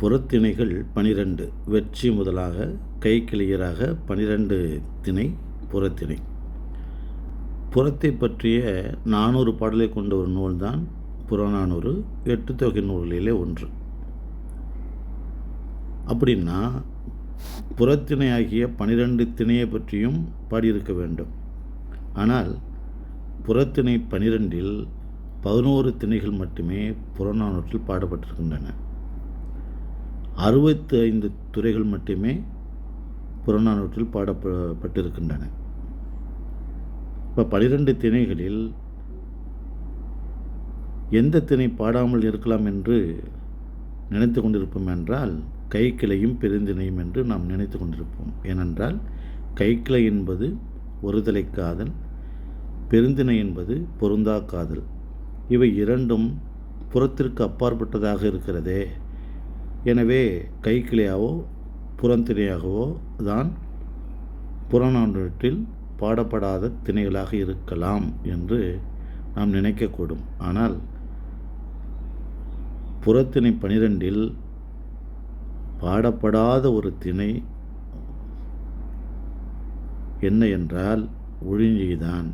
புறத்திணைகள் பனிரெண்டு. வெற்றி முதலாக கை கிளியராக பனிரெண்டு திணை புறத்திணை புறத்தை பற்றிய நானூறு பாடலை கொண்ட ஒரு நூல்தான் புறநானூறு எட்டு தொகை நூல்களிலே ஒன்று. அப்படின்னா புறத்திணை ஆகிய பனிரெண்டு திணையை பற்றியும் பாடியிருக்க வேண்டும். ஆனால் புறத்திணை பனிரெண்டில் பதினோரு திணைகள் மட்டுமே புறநானூற்றில் பாடப்பட்டிருக்கின்றன. அறுபத்தி ஐந்து துறைகள் மட்டுமே புறநானூற்றில் பாடப்பட்டிருக்கின்றன. இப்போ பனிரெண்டு திணைகளில் எந்த திணை பாடாமல் இருக்கலாம் என்று நினைத்து கொண்டிருப்போம் என்றால் கைக்கிளையும் பெருந்திணையும் என்று நாம் நினைத்து கொண்டிருப்போம். ஏனென்றால் கைக்கிளை என்பது ஒருதலை காதல் பெருந்திணை என்பது பொருந்தா காதல். இவை இரண்டும் புறத்திற்கு அப்பாற்பட்டதாக இருக்கிறதே. எனவே கைக்கிளையாவோ புறந்திணையாகவோ தான் புறநானூற்றில் பாடப்படாத திணைகளாக இருக்கலாம் என்று நாம் நினைக்கக்கூடும். ஆனால் புறத்திணை பனிரெண்டில் பாடப்படாத ஒரு திணை என்ன என்றால் ஒழிஞ்சிதான்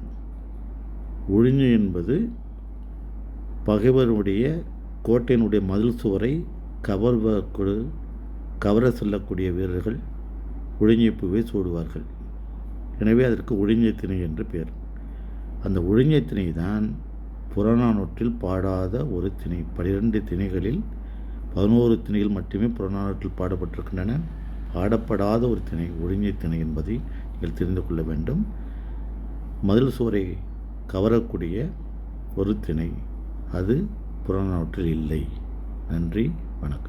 ஒழிஞ்சு என்பது பகைவருடைய கோட்டையினுடைய மதில் சுவரை கவர்வ கவர செல்லக்கூடிய வீரர்கள் ஒழிஞ்சைப்பூவை சூடுவார்கள். எனவே அதற்கு ஒழிஞ்சை திணை என்று பெயர். அந்த ஒழிஞ்சை திணை தான் புறநானூற்றில் பாடாத ஒரு திணை பனிரெண்டு திணைகளில் பதினோரு திணைகள் மட்டுமே புறநானூற்றில் பாடப்பட்டிருக்கின்றன. பாடப்படாத ஒரு திணை ஒழுங்கிய திணை என்பதை நீங்கள் தெரிந்து கொள்ள வேண்டும். மதில் சுவரை கவரக்கூடிய ஒரு திணை அது புறநானூற்றில் இல்லை. நன்றி. வணக்கம்